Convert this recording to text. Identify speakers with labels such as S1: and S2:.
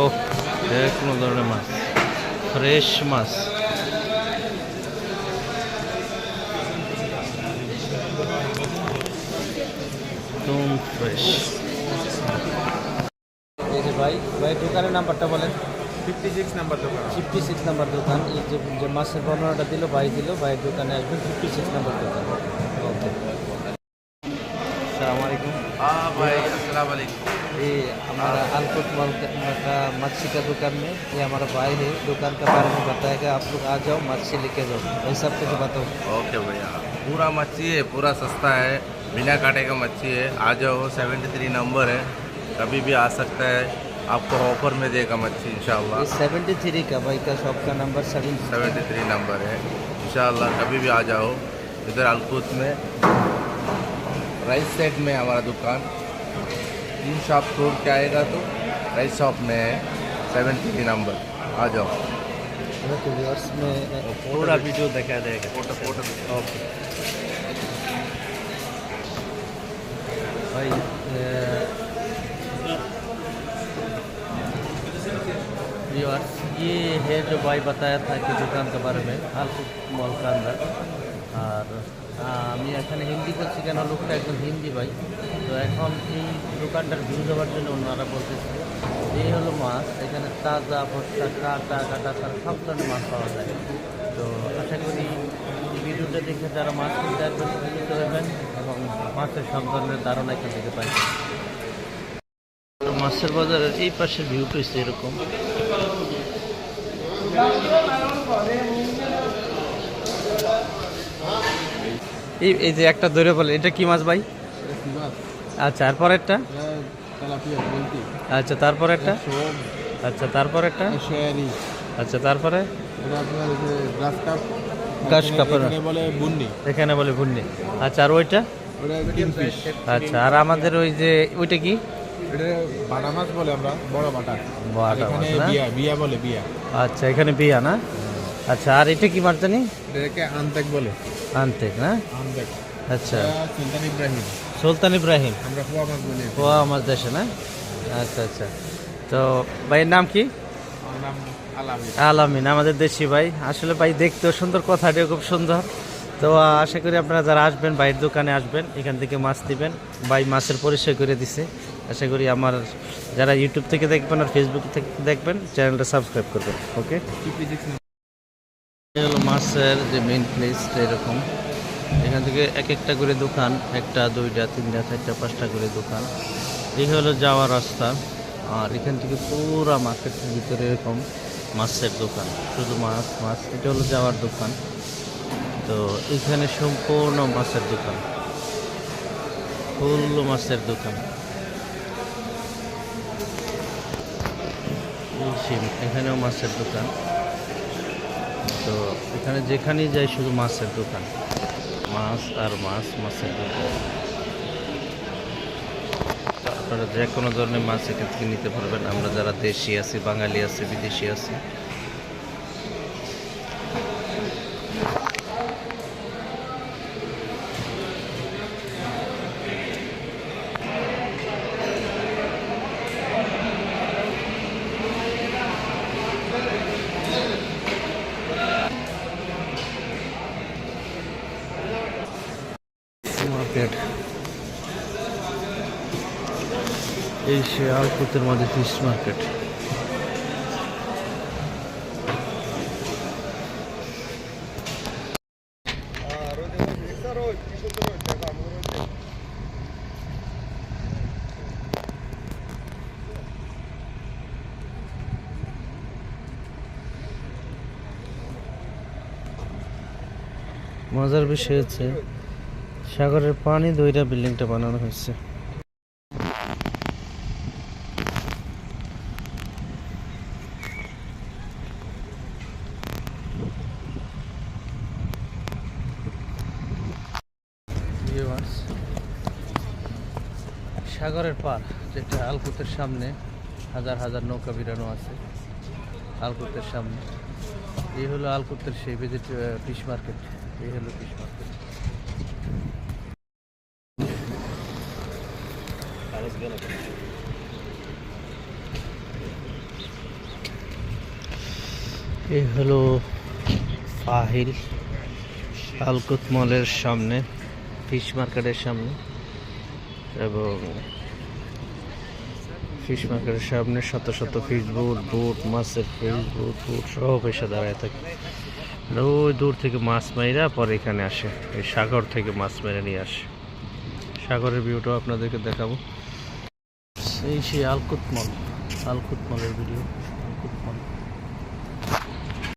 S1: ও কোনো ধরনের মাছ। ফ্রেশ মাছ। একদম ফ্রেশ। এই যে ভাই ভাই দোকানের নাম্বারটা বলেন।
S2: Fifty six number
S1: fifty six number দোকান। এই যে যে মাছের বর্ণনাটা দিল ভাই দিল ভাইয়ের দোকানে আসবেন ফিফটি সিক্স নাম্বার দোকান। ওকে। আসসালামু আলাইকুম। ये हमारा अलकुट मल का मच्छी का दुकान में ये हमारा भाई है दुकान के बारे में बताएगा आप लोग आ जाओ मच्छी लेके जाओ वही सब कुछ बताओ।
S2: ओके भैया पूरा मच्छी है पूरा सस्ता है बिना कांटे का मच्छी है आ जाओ सेवेंटी थ्री नंबर है कभी भी आ सकता है आपको ऑफ़र में देगा मच्छी इंशाल्लाह।
S1: ये सेवेंटी थ्री का भाई का शॉप का नंबर
S2: सेवेंटी थ्री नंबर है इंशाल्लाह कभी भी आ जाओ इधर अलकूत में राइट साइड में हमारा दुकान। तीन शॉप छोड़ के आएगा तो राइस शॉप में है सेवेंटी थ्री नंबर आ जाओ।
S1: में पूरा वीडियो दिखा देगा
S2: फ़ोटो फ़ोटो
S1: ओके भाई व्यूअर्स ये है जो भाई बताया था कि दुकान के बारे में हालपुर मॉल का अंदर। আর আমি এখানে হিন্দি করছি কেন? লোকটা একজন হিন্দি ভাই। তো এখন এই দোকানটার ভিউ দেওয়ার জন্য ওনারা বলতেছে এই হলো মাছ। এখানে তাজা ভর্তা, কাটা কাটা ছাড়া সব ধরনের মাছ পাওয়া যায়। তো আশা করি ভিডিওটা দেখে যারা মাছ কিনতে আসবেন কিনতে পারবেন এবং মাছের সব ধরনের ধারণা এখান থেকে পাবেন। মাছের বাজারের এই পাশের ভিউটা এরকম। এই এই যে একটা ধরে বলে এটা কি মাছ ভাই? আচ্ছা আর পরেরটা? আচ্ছা তারপরে একটা আচ্ছা তারপরে একটা আচ্ছা তারপরে? গাছ কাপড়
S3: বলে বুন্নি।
S1: এখানে বলে ভুন্নি আচ্ছা আর ওইটা? আচ্ছা আর আমাদের ওই যে ওইটা কি?
S3: এটা বাটা মাছ বলে আমরা বড় বাটা।
S1: বাটা মাছ
S3: বিয়া বিয়া বলে বিয়া।
S1: আচ্ছা এখানে বিয়া না? আচ্ছা আর এটা কি মাছ জানি?
S3: এটাকে আন্তেক বলে।
S1: আনতেক না? আচ্ছা।
S3: সুলতান ইব্রাহিম।
S1: সুলতান ইব্রাহিম।
S3: আমরা পোয়া মাছ বলি।
S1: ও আমার দেশে না? আচ্ছা আচ্ছা। তো ভাইয়ের নাম কি?
S3: নাম
S1: আলামিন। আমাদের দেশি ভাই। আসলে ভাই দেখতেও সুন্দর কথাটিও খুব সুন্দর। তো আশা করি আপনারা যারা আসবেন ভাইয়ের দোকানে আসবেন এখান থেকে মাছ দিবেন। ভাই মাছের পরিচয় করে দিছে। আশা করি আমার যারা ইউটিউব থেকে দেখবেন আর ফেসবুক থেকে দেখবেন চ্যানেলটা সাবস্ক্রাইব করবেন ওকে? হলো মাছের যে মেইন প্লেস এরকম। এখান থেকে এক একটা করে দোকান, একটা, দুইটা, তিনটা, চারটা, পাঁচটা করে দোকান। এই হলো যাওয়ার রাস্তা। আর এখান থেকে পুরা মার্কেটের ভিতরে এরকম মাছের দোকান। শুধু মাছ মাছ, এটা হলো যাওয়ার দোকান। তো এখানে সম্পূর্ণ মাছের দোকান। ফুল মাছের দোকান। এখানেও মাছের দোকান। তো এখানে যেখানেই যাই শুধু মাছের দোকান। মাছ আর মাছ, মাছের দোকান। আপনারা যে কোনো ধরনের মাছ এখান থেকে নিতে পারবেন। আমরা যারা দেশি আছি, বাঙালি আছি, বিদেশি আছি মার্কেট এই শিয়ালপুতের মধ্যে ফিশ মার্কেট মজার বিষয় হচ্ছে সাগরের পানি দইরা বিল্ডিংটা বানানো হয়েছে। সাগরের পার, যেটা আলকুতের সামনে, হাজার হাজার নৌকা বিরানো আছে, আলকুতের সামনে। এই হলো আলকুতের সেই ভিজিট ফিশ মার্কেট এই হলো ফিশ মার্কেট এই হলো ফাহিল আলকুত মলের সামনে, ফিশ মার্কেটের সামনে, এবং ফিশ মার্কেটের সামনে শত শত ফিশ বুট বুট মাছের ফিশ বুট বুট সব এসে দাঁড়ায় থাকে ওই দূর থেকে মাছ মাইরা পরে এখানে আসে। এই সাগর থেকে মাছ মেরে নিয়ে আসে। সাগরের ভিউটাও আপনাদেরকে দেখাবো। এই সেই আলকুতমল আলকুতমলের ভিডিও